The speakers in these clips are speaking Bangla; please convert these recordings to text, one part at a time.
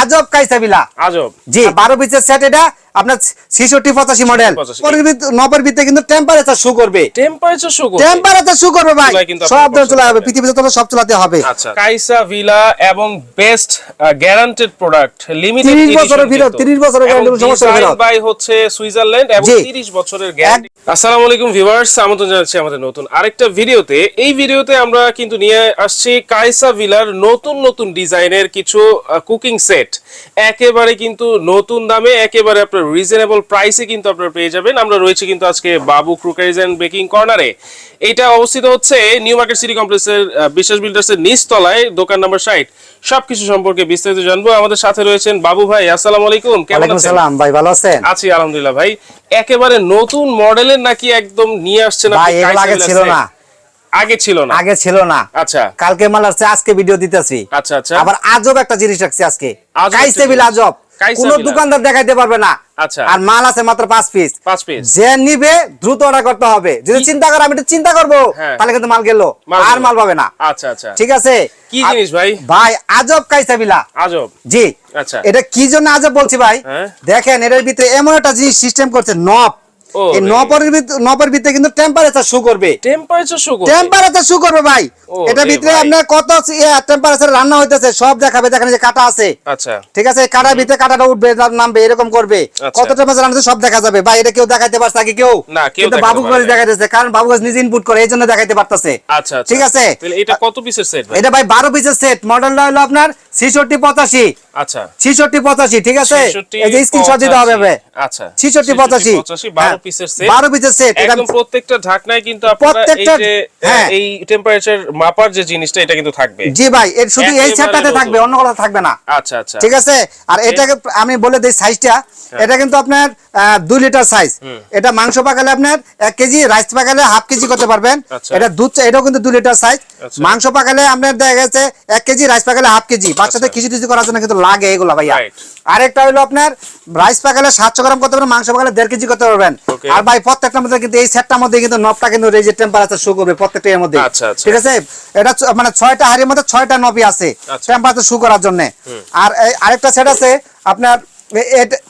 আজব কাইসাবিলা আজব। জি বারো পিসের সেট এটা আপনার ছিষট্টি পঁচাশি মডেল 85 নবের ভিতরে কিন্তু টেম্পারেচার শু করবে। টেম্পারেচার শো করবে। টেম্পারেচার শু করবে ভাই। সব ধরনের চলা হবে। পৃথিবীতে তোমার সব চলাতে হবে। আচ্ছা কাইসা ভিলা এবং বেস্ট গ্যারান্টেড প্রোডাক্ট লিমিটেড 30 বছরের ভিতর, 30 বছরের কোনো সমস্যা হবে না। বাই হচ্ছে সুইজারল্যান্ড এবং জি। 30 বছরের গ্যারান্টি আসসালামু আলাইকুম ভিউয়ার্স আমন্ত্রণ জানাচ্ছি আমাদের নতুন আরেকটা ভিডিওতে। এই ভিডিওতে আমরা কিন্তু নিয়ে আসছি কাইসা ভিলার নতুন নতুন ডিজাইনের কিছু কুকিং সেট একেবারে কিন্তু নতুন দামে একেবারে আপনার রিজনেবল প্রাইসে কিন্তু আপনারা পেয়ে যাবেন। আমরা রয়েছে কিন্তু আজকে বাবু ক্রুকারিজ এন্ড বেকিং কর্নারে। এটা অবস্থিত হচ্ছে নিউ মার্কেট সিটি কমপ্লেক্সের বিশ্বাস বিল্ডার্সের নিচতলায় দোকান নাম্বার ষাট। সবকিছু সম্পর্কে বিস্তারিত জানব। আমাদের সাথে রয়েছেন বাবু ভাই আসসালামু আলাইকুম। কেমন আছেন? ভাই ভালো আছেন? আছি আলহামদুলিল্লাহ ভাই। একেবারে নতুন মডেলের নাকি একদম নিয়ে আসছেন আপনি আগে ছিল না। আগে ছিল না? আগে ছিল না। আচ্ছা। কালকে মাল আসছে আজকে ভিডিও দিতেছি। আচ্ছা আচ্ছা। আবার আজব একটা জিনিস রাখছি আজকে। কাইসেবিল একটা আজব? কোন দোকানদার দেখাইতে পারবে না। আচ্ছা। আর মাল আছে মাত্র পাঁচ পিস পাঁচ পিস যে নিবে দ্রুত অর্ডার করতে হবে। যদি চিন্তা করে আমি একটু চিন্তা করব হ্যাঁ। তাহলে কিন্তু মাল গেল। আর মাল পাবে না। আচ্ছা আচ্ছা। ঠিক আছে? কি জিনিস ভাই? ভাই আজব কাইসাবিলা আজব। জি। আচ্ছা। এটা কি জন্য আজব বলছি ভাই? হ্যাঁ। দেখেন এটার ভিতরে এমন একটা জিনিস সিস্টেম করছে নব এই রে। নপের ভিতরে কিন্তু টেম্পারেচার শো করবে। টেম্পারেচার শো করবে? টেম্পারেচার শো করবে ভাই। এটা ভিতরে ভাই। আপনার কত টেম্পারেচার রান্না হইতেছে সব দেখাবে। দেখেন যে কাটা আছে। আচ্ছা। ঠিক আছে? কাটার ভিতরে কাটাটা উঠবে নামবে এরকম করবে। আচ্ছা। কত টেম্পারেচার রান্না সব দেখা যাবে। ভাই এটা কেউ দেখাইতে পারছে আগে কেউ? না, কেউ কিন্তু বাবু গাছ দেখাইতেছে কারণ বাবু গাছ নিজে ইনপুট করে এই জন্য দেখাইতে পারতেছে। আচ্ছা ঠিক আছে? এটা কত পিসের সেট ভাই? এটা ভাই বারো পিসের সেট মডেলটা হলো আপনার ছিষট্টি পঁচাশি। আচ্ছা। ছিষট্টি পঁচাশি ঠিক আছে? এই যে স্ক্রিনশট দিতে হবে আচ্ছা। ছিষট্টি পঁচাশি। 66, 12 পিসের সেট বারো পিসের সেট একদম প্রত্যেকটা ঢাকনায় কিন্তু আপনারা এই যে হ্যাঁ। এই টেম্পারেচার মাপার যে জিনিসটা এটা কিন্তু থাকবে জি ভাই এর শুধু এই সেটটাতে থাকবে অন্য কোথাও থাকবে না আচ্ছা আচ্ছা ঠিক আছে আর এটাকে আমি বলে দিই সাইজটা হ্যাঁ। এটা কিন্তু আপনার আহ, দুই লিটার সাইজ এটা মাংস পাকালে আপনার এক কেজি রাইস পাকালে হাফ কেজি করতে পারবেন আচ্ছা। এটা দুধ এটাও কিন্তু দুই লিটার সাইজ। মাংস পাকালে আপনার দেখা গেছে এক কেজি রাইস পাকালে হাফ কেজি বাচ্চাদের আচ্ছা। কিছু কিছু করার জন্য কিন্তু লাগে এগুলো ভাইয়া. আরেকটা হলো আপনার রাইস পাকালে সাতশো গ্রাম করতে পারবেন মাংস পাকালে দেড় কেজি করতে পারবেন. আর ভাই প্রত্যেকটার মধ্যে কিন্তু এই সেটটার মধ্যে কিন্তু নবটা কিন্তু রেজে টেম্পারেচার শো করবে প্রত্যেকটা এর মধ্যে। আচ্ছা, আচ্ছা। ঠিক আছে? এটা মানে ছয়টা হাড়ির মধ্যে ছয়টা নবই আছে আচ্ছা। টেম্পারেচার শো করার জন্য। আর আরেকটা সেট আছে আপনার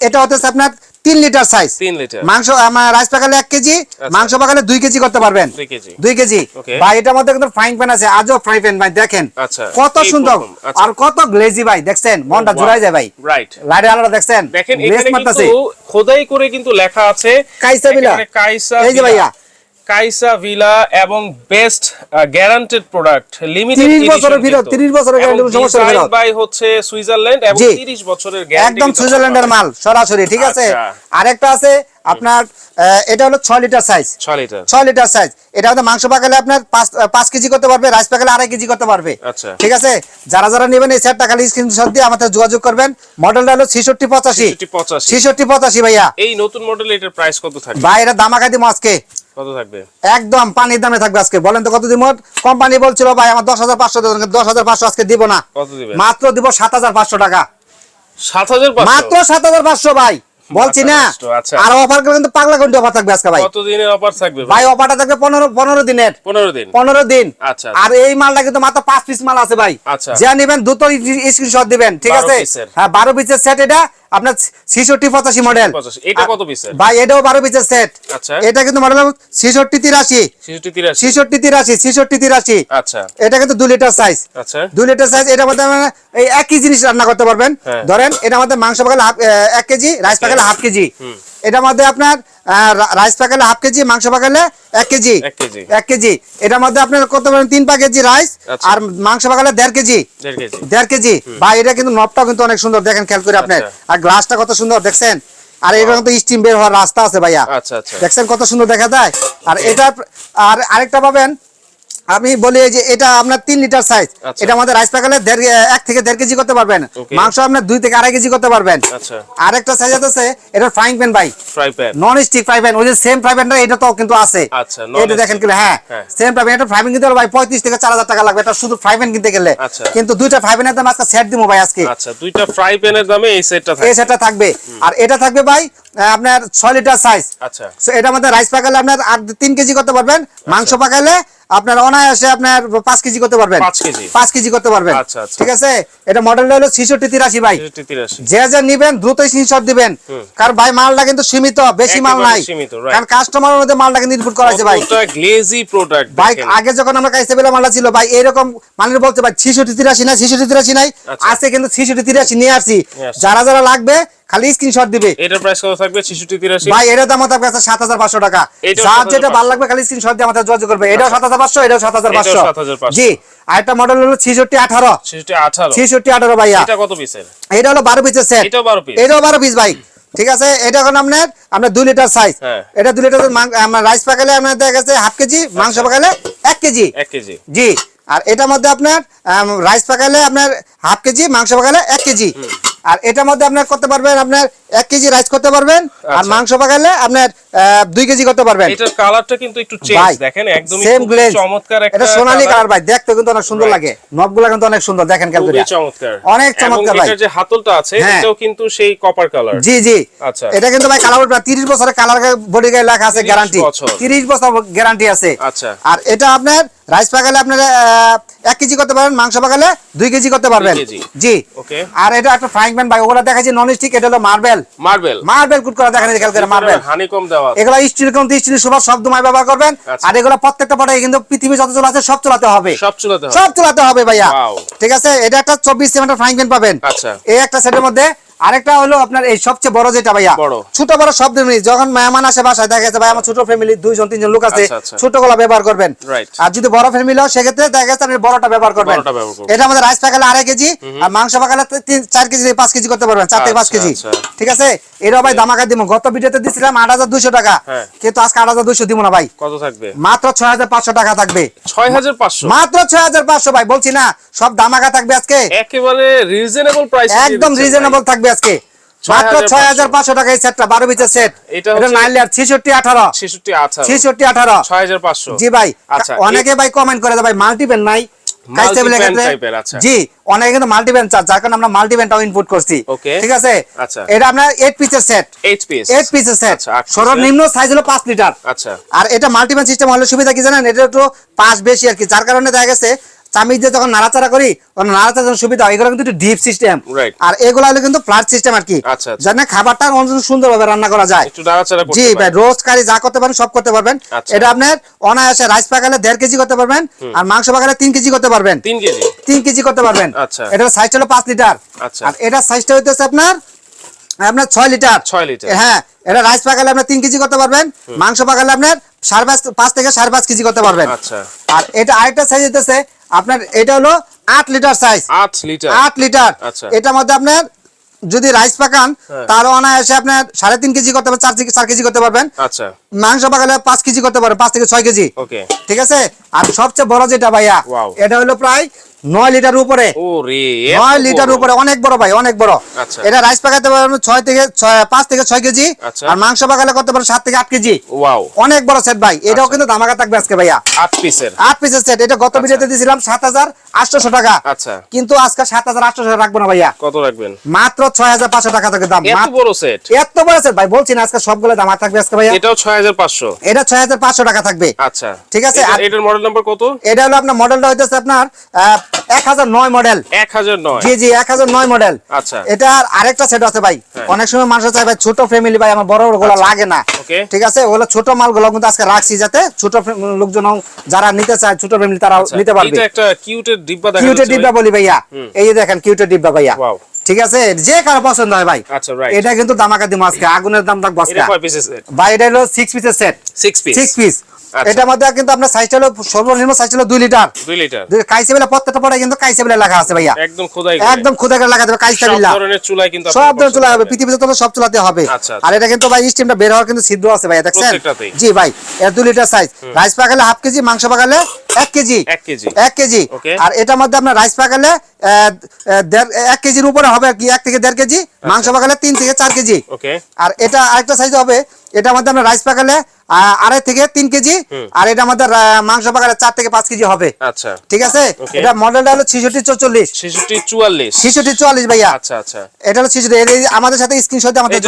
এটা হচ্ছে আপনার তিন লিটার সাইজ তিন লিটার। মাংস আমার রাইস পাকালে এক কেজি মাংস পাকালে দুই কেজি করতে পারবেন। দুই কেজি। ভাই এটার মধ্যে কিন্তু ফ্রাইং প্যান আছে। আজও ফ্রাই প্যান ভাই দেখেন। আচ্ছা, কত সুন্দর। আচ্ছা। আর কত গ্লেজি ভাই দেখছেন? মনটা wow. যায় ভাই। রাইট লাইটে আলোটা দেখছেন? দেখেন এখানে কিন্তু খোদাই করে কিন্তু লেখা আছে। কাইসা ভিলা। কাইসা এই যে ভাইয়া। কাইসা ভিলা এবং বেস্ট গ্যারান্টেড প্রোডাক্ট লিমিটেড 30 বছরের ভিতর, 30 বছরের গ্যারান্টি সমস্যা নেই বাই হচ্ছে সুইজারল্যান্ড এবং জি। 30 বছরের গ্যারান্টি একদম সুইজারল্যান্ডের মাল সরাসরি ঠিক আছে আচ্ছা। আরেকটা আছে আপনার এটা হলো ছয় লিটার সাইজ 6 লিটার ছয় লিটার সাইজ এটা হচ্ছে মাংস পাকালে আপনার পাঁচ কেজি করতে পারবে রাইস পাকালে আড়াই কেজি করতে পারবে। আচ্ছা। ঠিক আছে? যারা যারা নেবেন এই সেটটা খালি স্ক্রিনশট দিয়ে আমাদের যোগাযোগ করবেন। মডেলটা হলো ছিষট্টি পঁচাশি। 85 ছিষট্টি পঁচাশি ভাইয়া। এই নতুন মডেল এটার প্রাইস কত থাকবে? ভাই এটা দামাকা দিব আজকে। কত থাকবে? একদম পানির দামে থাকবে আজকে। বলেন তো কত দিব কোম্পানি বলছিল ভাই আমার দশ হাজার পাঁচশো দশ হাজার পাঁচশো আজকে দিব না। মাত্র দিব সাত হাজার পাঁচশো টাকা। সাত হাজার মাত্র সাত হাজার পাঁচশো ভাই। বলছি না। আচ্ছা। আর অফার করে কিন্তু পাগলা কোনটি অফার থাকবে আজকে ভাই। কত দিনের অফার থাকবে ভাই? অফারটা থাকবে পনেরো পনেরো দিনের। 15 দিন। পনেরো দিন। আচ্ছা, আর এই মালটা কিন্তু মাত্র পাঁচ পিস মাল আছে ভাই। আচ্ছা। যা নেবেন দ্রুত স্ক্রিনশট দিবেন ঠিক আছে? হ্যাঁ বারো পিসের সেট এটা আপনার ছিষট্টি পঁচাশি মডেল এটা কত পিসের? ভাই এটাও বারো পিসের সেট আচ্ছা। এটা কিন্তু মডেল ছিষট্টি তিরাশি। 66 83 ছিষট্টি তিরাশি ছিষট্টি তিরাশি। আচ্ছা। এটা কিন্তু দু লিটার সাইজ আচ্ছা। দুই লিটার সাইজ এটা মধ্যে মানে এই একই জিনিস রান্না করতে পারবেন। হ্যাঁ। ধরেন এটা মধ্যে মাংস পাকালে হাফ এক কেজি রাইস পাকালে হাফ কেজি। এটার মধ্যে আপনার রাইস পাকালে হাফ কেজি মাংস পাকালে এক কেজি। এক কেজি। এটার মধ্যে আপনার পারেন তিন পা কেজি রাইস আচ্ছা। আর মাংস পাকালে দেড় কেজি। দেড় কেজি। বা এটা কিন্তু নবটা কিন্তু অনেক সুন্দর। দেখেন খেয়াল করে আপনার আচ্ছা। আর গ্লাসটা কত সুন্দর দেখছেন? আর এখানে কিন্তু স্টিম বের হওয়ার রাস্তা আছে ভাইয়া। আচ্ছা আচ্ছা। দেখছেন কত সুন্দর দেখা যায়? আর এটা আর আরেকটা পাবেন আমি বলি যে এটা আপনার তিন লিটার সাইজ আচ্ছা। এটা আমাদের রাইস প্যাকেলে দেড় এক থেকে দেড় কেজি করতে পারবেন। মাংস আপনার দুই থেকে আড়াই কেজি করতে পারবেন। আচ্ছা। আরেকটা সাইজ আছে এটা ফ্রাইং প্যান ভাই। নন স্টিক ফ্রাই প্যান ওই যে সেম ফ্রাই প্যানটা এটা তো কিন্তু আছে। আচ্ছা, এটা দেখেন। কিনা হ্যাঁ। হ্যাঁ। সেম ফ্রাই প্যান এটা ফ্রাই প্যান কিনতে ভাই পঁয়ত্রিশ থেকে চার হাজার টাকা লাগবে। এটা শুধু ফ্রাই প্যান কিনতে গেলে। আচ্ছা। কিন্তু দুইটা ফ্রাই প্যানের দাম আজকে সেট দিব ভাই আজকে। আচ্ছা দুইটা ফ্রাই প্যানের দামে এই সেটটা এই সেটটা থাকবে। আর এটা থাকবে ভাই আপনার ছয় লিটার সাইজ আচ্ছা। এটার মধ্যে রাইস পাকালে আপনার আট তিন কেজি করতে পারবেন। মাংস পাকালে আপনার অনায়াসে আপনার পাঁচ কেজি করতে পারবেন। পাঁচ কেজি। করতে পারবেন। আচ্ছা, আচ্ছা। ঠিক আছে? এটা মডেলটা হলো ছিষট্টি তিরাশি ভাই। যে যে নিবেন দ্রুতই স্ক্রিনশট দিবেন। কারণ ভাই মালটা কিন্তু সীমিত বেশি মাল নাই. কারণ কাস্টমারের মধ্যে মালটা কিন্তু ইনপুট করাইছে ভাই। কতটা গ্লেজি প্রোডাক্ট বাইক আগে যখন আমরা কাইসে বেলা মালটা ছিল ভাই এরকম মালের বলতে ভাই ছিষট্টি তিরাশি নাই ছিষট্টি তিরাশি নাই। আচ্ছা। আজকে কিন্তু ছিষট্টি তিরাশি নিয়ে আসছি। যারা যারা লাগবে খালি স্ক্রিনশট দিবে। এটার প্রাইস কত থাকবে? ছেষট্টি তিরাশি। ভাই এটার দাম হতে কাছে সাত হাজার পাঁচশো টাকা। যার যেটা ভালো লাগবে খালি স্ক্রিনশট দিয়ে আমাদের যোগাযোগ করবে। এটাও এটাও হাজার পাঁচশো। এটাও 7,500 জি আর একটা মডেল হলো ছিষট্টি আঠারো। ছেষট্টি আঠারো। ছিষট্টি আঠারো ভাইয়া। এটা কত পিসের এটা হলো বারো পিসের সেট এটাও বারো পিস এটাও বারো পিস ভাই। ঠিক আছে? এটা এখন আপনার আপনার দুই লিটার সাইজ। এটা দুই লিটার আপনার রাইস পাকালে আপনার দেখা গেছে হাফ কেজি মাংস পাকালে এক কেজি। এক কেজি। জি। আর এটার মধ্যে আপনার রাইস পাকালে আপনার হাফ কেজি মাংস পাকালে এক কেজি। আর এটার মধ্যে আপনার করতে পারবেন আপনার এক কেজি রাইস করতে পারবেন আর আচ্ছা। মাংস পাকালে আপনার দুই কেজি করতে পারবেন এটার কালারটা কিন্তু একটু চেঞ্জ দেখেন একদমই সেম গ্লেজ চমৎকার একটা এটা সোনালী কালার ভাই দেখতে কিন্তু অনেক সুন্দর. লাগে নবগুলা কিন্তু অনেক সুন্দর দেখেন ক্যালকুলিয়া চমৎকার অনেক চমৎকার ভাই। যে হাতলটা আছে হ্যাঁ। এটাও কিন্তু সেই কপার কালার জি জি আচ্ছা। এটা কিন্তু ভাই কালার প্রায় তিরিশ বছরের কালার বডি গায়ে লেখা আছে গ্যারান্টি বছর। তিরিশ বছর গ্যারান্টি আছে আচ্ছা। আর এটা আপনার রাইস পাকালে আপনার এক কেজি করতে পারবেন মাংস পাকালে দুই কেজি করতে পারবেন জি. আর এটা একটা ফ্রাইং প্যান ভাই ওগুলো দেখাচ্ছি নন স্টিক এটা হলো মার্বেল মার্বেল মার্বেল কুট করা দেখেন খেয়াল করে মার্বেল হানিকম দেওয়া আছে। এগুলো স্টিল কোন স্টিল সবার সব দুমায় ব্যবহার করবেন। আচ্ছা। আর এগুলো প্রত্যেকটা পটে কিন্তু পৃথিবী যত চলে আছে সব চলাতে হবে। সব চলাতে হবে। সব চালাতে হবে ভাইয়া। ঠিক আছে? এটা একটা চব্বিশ সেভেন্টার ফ্রাইং প্যান পাবেন। আচ্ছা। এই একটা সেটের মধ্যে আরেকটা হলো আপনার এই সবচেয়ে বড় যেটা ভাইয়া ছোট বড় সব ফ্যামিলি যখন মেহমান আসে বাসায় দেখা গেছে ভাই আমার ছোট ফ্যামিলি দুইজন তিনজন লোক আছে আচ্ছা, আচ্ছা। ছোটগুলা ব্যবহার করবেন। আর যদি বড় ফ্যামিলি হয় সেক্ষেত্রে দেখা গেছে আপনি বড়টা ব্যবহার করবেন। এটা আমাদের রাইস পাকালে আড়াই কেজি আর মাংস পাকালে তিন চার কেজি পাঁচ কেজি করতে পারবেন চার থেকে পাঁচ আচ্ছা, কেজি। ঠিক আছে? এটাও ভাই দামাকা দিব গত ভিডিওতে দিছিলাম আট হাজার দুশো টাকা। হ্যাঁ। কিন্তু আজকে আট হাজার দুশো দিব না ভাই। কত থাকবে? মাত্র ছয় হাজার পাঁচশো টাকা থাকবে। ছয় হাজার পাঁচশো? মাত্র ছয় হাজার পাঁচশো ভাই বলছি না সব দামাকা থাকবে আজকে। একেবারে রিজনেবল প্রাইস একদম রিজনেবল থাকবে। আজকে। মাত্র ছয় হাজার পাঁচশো। টাকা এই সেটটা বারো সেট এটা নাইন লেয়ার ছিষট্টি আঠারো। ছেষট্টি আঠারো। ছিষট্টি আঠারো। ছয় হাজার পাঁচশো। জি ভাই আচ্ছা, অনেকে ভাই কমেন্ট করে ভাই মাল্টিপ্যান নাই। Type-এর, আচ্ছা। জি অনেকে কিন্তু মাল্টিপ্যান চান যার কারণে আমরা মাল্টিপ্যানটাও ইনপুট করছি। ঠিক আছে? আচ্ছা। এটা আপনার এইট পিসের সেট এইট পিস এইট পিসের সেট আট সর্বনিম্ন সাইজ হলো পাঁচ লিটার। আচ্ছা। আর এটা মাল্টিপ্যান সিস্টেম হলে সুবিধা কি জানেন? এটা একটু পাস বেশি আর কি যার কারণে দেখা গেছে চামিচ দিয়ে যখন নাড়াচাড়া করি তখন সুবিধা হয়। এগুলো কিন্তু ডিপ সিস্টেম আর এগুলো হলো কিন্তু ফ্ল্যাট সিস্টেম আর কি। আচ্ছা, আচ্ছা। যেন খাবারটা সুন্দরভাবে রান্না করা যায়। জি ভাই রোস্ট কারি যা করতে পারেন সব করতে পারবেন। আচ্ছা। এটা আপনার অনায়াসে রাইস পাকালে দেড় কেজি করতে পারবেন আর মাংস পাকালে তিন কেজি করতে পারবেন। তিন কেজি? তিন কেজি করতে পারবেন। এটার সাইজ হলো পাঁচ লিটার। আর এটার সাইজটা হইতেছে আপনার আপনার ছয় লিটার ছয় লিটার। হ্যাঁ এটা রাইস পাকালে আপনার তিন কেজি করতে পারবেন। মাংস পাকালে আপনার সাড়ে পাঁচ পাঁচ থেকে সাড়ে পাঁচ কেজি করতে পারবেন। আর এটা আরেকটা সাইজ হইতেছে আপনার এটা হলো আট লিটার সাইজ আট লিটার। আট লিটার। আচ্ছা। এটার মধ্যে আপনার যদি রাইস পাকান তার তাহলে অনায়াসে আপনার সাড়ে তিন কেজি করতে পারবেন চার কেজি করতে পারবেন। আচ্ছা। মাংস পাকালে পাঁচ কেজি করতে পারবেন পাঁচ থেকে ছয় কেজি। ঠিক আছে? আর সবচেয়ে বড় যেটা ভাইয়া এটা হলো প্রায় নয় লিটার উপরে। নয় লিটার উপরে অনেক বড় ভাই অনেক বড়। আচ্ছা। এটা রাইস পাকাতে পারবেন ছয় থেকে পাঁচ থেকে ছয় কেজি আচ্ছা। আর মাংস পাকালে করতে পারেন সাত থেকে আট কেজি। অনেক বড় সেট ভাই এটাও আচ্ছা। কিন্তু ধামাকা থাকবে আজকে ভাইয়া। আট পিসের। আট পিসের সেট এটা গত ভিডিওতে দিয়েছিলাম সাত হাজার আটশোশো টাকা। কিন্তু আজকে সাত হাজার আটশোশো রাখব না ভাইয়া। কত রাখবেন? মাত্র ছয় হাজার পাঁচশো টাকা থেকে দাম। এত বড় সেট এত বড় সেট ভাই বলছি না আজকে সবগুলো দাম থাকবে আজকে ভাইয়া। এটাও ছয় হাজার পাঁচশো। এটা ছয় হাজার পাঁচশো টাকা থাকবে। আচ্ছা। ঠিক আছে, এটা- আর- এটার মডেল নাম্বার কত? এটা হলো আপনার মডেলটা হইতেছে আপনার এক হাজার নয় মডেল এক হাজার নয়। জি জি এক হাজার নয় মডেল আচ্ছা। এটার আরেকটা সেট আছে ভাই। হ্যাঁ। অনেক সময় মানুষ চাই ভাই ছোট ফ্যামিলি ভাই আমার বড় বড়গুলো আচ্ছা। লাগে না। ঠিক আছে? ওগুলো ছোট মালগুলো কিন্তু আজকে রাখছি যাতে ছোট লোকজন যারা নিতে চায় ছোট ফ্যামিলি তারা আচ্ছা, নিতে পারবে। এটা একটা কিউটের ডিব্বা দেখা কিউটের ডিব্বা বলি ভাইয়া। এই যে দেখেন কিউটের ডিব্বা ভাইয়া. ঠিক আছে? যে কারও পছন্দ হয় ভাই। আচ্ছা এটা কিন্তু দামাকা দিম আজকে। আগুনের দাম থাকব ভাই এটা হলো সিক্স পিসের set six piece six piece আচ্ছা। এটার মধ্যে কিন্তু আপনার সাইজটা হলো সর্বনিম্ন সাইজ হলো দুই লিটার। দুই লিটার। কাইসে বেলা প্রত্যেকটা পড়ে কিন্তু কাইসে বেলা লেখা আছে ভাইয়া। একদম খোদাই একদম খুদা করে লাগা দেবে কাইসে সব বেলা। ধরনের চুলায় কিন্তু সব ধরনের চুলা হবে। পৃথিবীতে তো সব চুলাতে হবে। আচ্ছা, আচ্ছা। আর এটা কিন্তু ভাই স্টিমটা বের হওয়ার কিন্তু ছিদ্র আছে ভাই দেখছেন। জি ভাই এটা দুই লিটার সাইজ রাইস পাকালে হাফ কেজি মাংস পাকালে এক কেজি। এক কেজি। এক কেজি। আর এটার মধ্যে আপনার রাইস পাকালে এক কেজির উপরে হবে কি এক থেকে দেড় কেজি। মাংস পাকালে তিন থেকে চার কেজি। ওকে। আর এটা আরেকটা সাইজ হবে এটার মধ্যে আপনার রাইস পাকালে আড়াই থেকে তিন কেজি আর এটা আমাদের মাংস পাকালে চার থেকে পাঁচ কেজি হবে। আচ্ছা। ঠিক আছে? এটা মডেলটা হলো ছিষট্টি চৌচল্লিশ। ছেষট্টি চুয়াল্লিশ। ছিষট্টি চুয়াল্লিশ ভাইয়া। আচ্ছা আচ্ছা। এটা হলো ছিষট্টি আমাদের সাথে স্ক্রিনশট আমাদের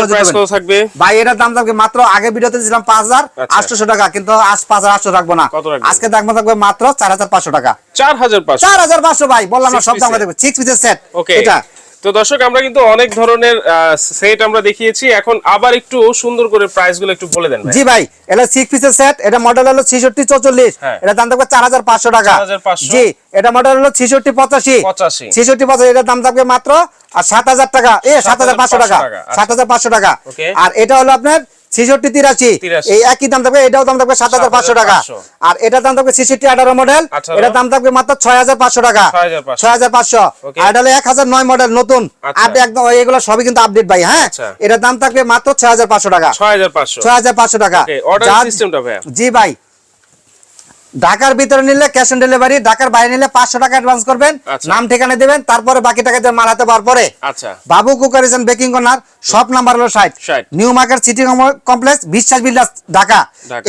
থাকবে? ভাই এটার দাম থাকবে মাত্র আগে ভিডিওতে দিয়েছিলাম পাঁচ হাজার আচ্ছা। আটশো টাকা কিন্তু আজ পাঁচ হাজার আটশো রাখব না। আজকে দাম থাকবে মাত্র চার হাজার পাঁচশো টাকা। চার হাজার পাঁচশো। চার হাজার পাঁচশো ভাই বললাম না সব দাম। সিক্স পিসের সেট এটা তো দর্শক আমরা কিন্তু অনেক ধরনের সেট আমরা দেখিয়েছি। এখন আবার একটু সুন্দর করে প্রাইসগুলো একটু বলে দেন জি ভাই এটা সিক্স পিসের সেট এটা মডেল হলো ছিষট্টি চৌচল্লিশ। হ্যাঁ। এটা দাম থাকবে চার হাজার পাঁচশো টাকা। 4,500 জি এটা মডেল হলো ছিষট্টি পঁচাশি। 85 ছিষট্টি পঁচাশি এটার দাম থাকবে মাত্র আর সাত হাজার টাকা। এ সাত হাজার পাঁচশো টাকা। সাত হাজার পাঁচশো টাকা আর এটা হলো আপনার ছিষট্টি তিরাশি। এই একই দাম থাকবে এটাও দাম থাকবে সাত হাজার পাঁচশো টাকা। আর এটার দাম থাকবে ছিষট্টি আঠারো মডেল এটার দাম থাকবে মাত্র ছয় হাজার পাঁচশো টাকা। 6,500 ছয় হাজার পাঁচশো। আর এটা হলো এক হাজার নয় মডেল নতুন। আচ্ছা। একদম এগুলো সবই কিন্তু আপডেট ভাই হ্যাঁ? আচ্ছা। এটার দাম থাকবে মাত্র ছয় হাজার পাঁচশো টাকা। ছয় হাজার পাঁচশো। টাকা। জি ভাই। ঢাকার ভিতরে নিলে ক্যাশ অন ডেলিভারি ঢাকার বাইরে নিলে পাঁচশো টাকা অ্যাডভান্স করবেন আচ্ছা। নাম ঠিকানা দেবেন তারপরে বাকি টাকা দিয়ে মাল হাতে পাওয়ার পরে আচ্ছা। Babu cookeries baking corner shop number হলো ষাট। New market city complex Biswas builders Dhaka.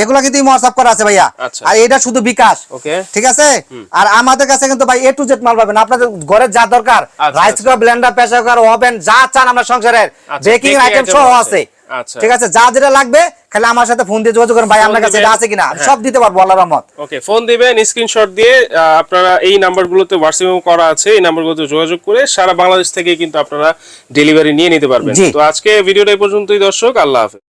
এগুলো কিন্তু হোয়াটসঅ্যাপ করা আছে ভাইয়া। আচ্ছা। আর এটা শুধু বিকাশ। ওকে ঠিক আছে? আর আমাদের কাছে কিন্তু ভাই এ টু জেড মাল পাবেন। আপনাদের ঘরের যা দরকার আচ্ছা, rice cooker blender pressure cooker oven যা চান আমরা সংসারের আচ্ছা, বেকিং আইটেম item সহ আছে। আচ্ছা। ঠিক আছে যা যেটা লাগবে খালি আমার সাথে ফোন দিয়ে যোগাযোগ করেন ভাই আপনার কাছে এটা আছে কিনা? আমি হ্যাঁ। সব দিতে পারব আল্লাহর রহমত। ওকে ফোন দিবেন স্ক্রিনশট দিয়ে আপনারা এই নাম্বারগুলোতে হোয়াটসঅ্যাপ করা আছে এই নাম্বারগুলোতে যোগাযোগ করে সারা বাংলাদেশ থেকে কিন্তু আপনারা ডেলিভারি নিয়ে নিতে পারবেন। তো আজকে ভিডিওটা এই পর্যন্তই দর্শক আল্লাহ হাফেজ।